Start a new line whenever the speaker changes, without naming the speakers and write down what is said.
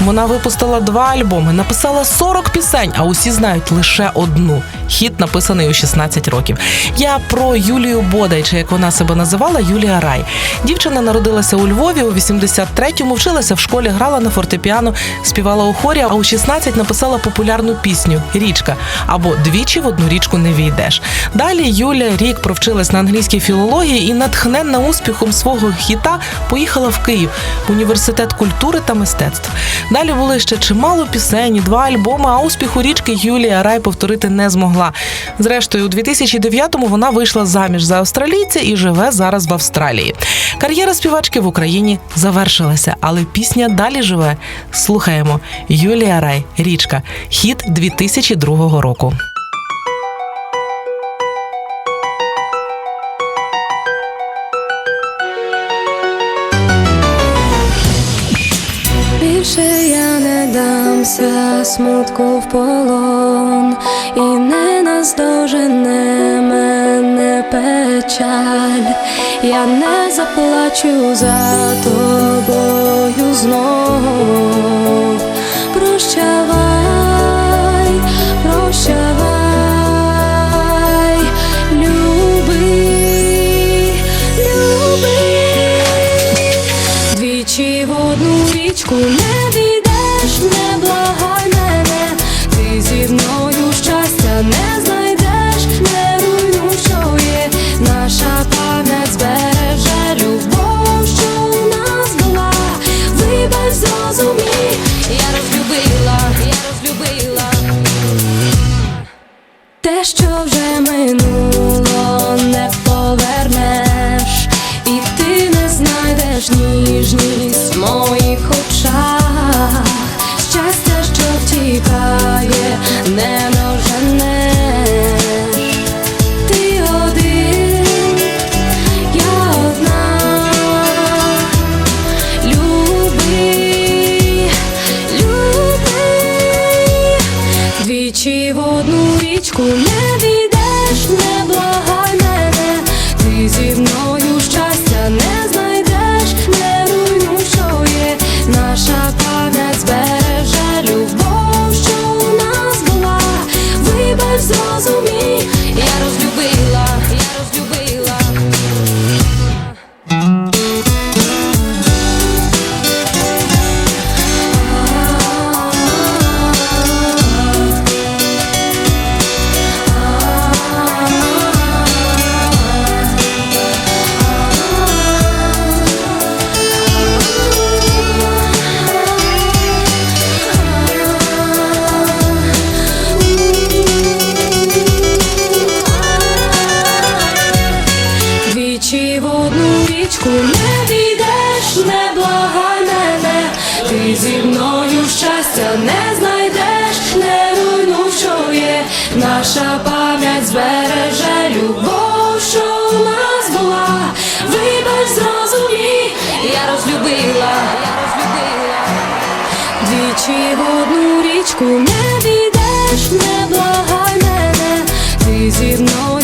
Вона випустила два альбоми, написала 40 пісень, а усі знають лише одну. Хіт написаний у 16 років. Я про Юлію Бодай, чи як вона себе називала, Юлія Рай. Дівчина народилася у Львові у 83-му, вчилася в школі, грала на фортепіано, співала у хорі, а у 16 написала популярну пісню Річка або Двічі в одну річку не війдеш. Далі Юля рік провчилась на англійській філології і, натхненна успіхом свого хіта, поїхала в Київ університет культури та мистецтв. Далі були ще чимало пісень, два альбоми, а успіху річки Юлія Рай повторити не змогла. Зрештою, у 2009-му вона вийшла заміж за австралійця і живе зараз в Австралії. Кар'єра співачки в Україні завершилася, але пісня далі живе. Слухаємо Юлія Рай, річка, хіт 2002 року.
Більше дамся смутку в полон, і не наздожене мене печаль, я не заплачу за тобою знов. Прощавай, прощавай, люби, люби. Двічі в одну річку не знайдеш ніжність в моїх очах. Щастя, що втікає, не доженеш. Ти один, я одна. Люби, люби, двічі в одну річку не війдеш, зі мною щастя не знайдеш, не руйнуй, наша пам'ять збереже любов, що у нас була, вибач, зрозумій, я розлюбила, я розлюбила двічі в річку не дійдеш, не благай мене, ти зі мною.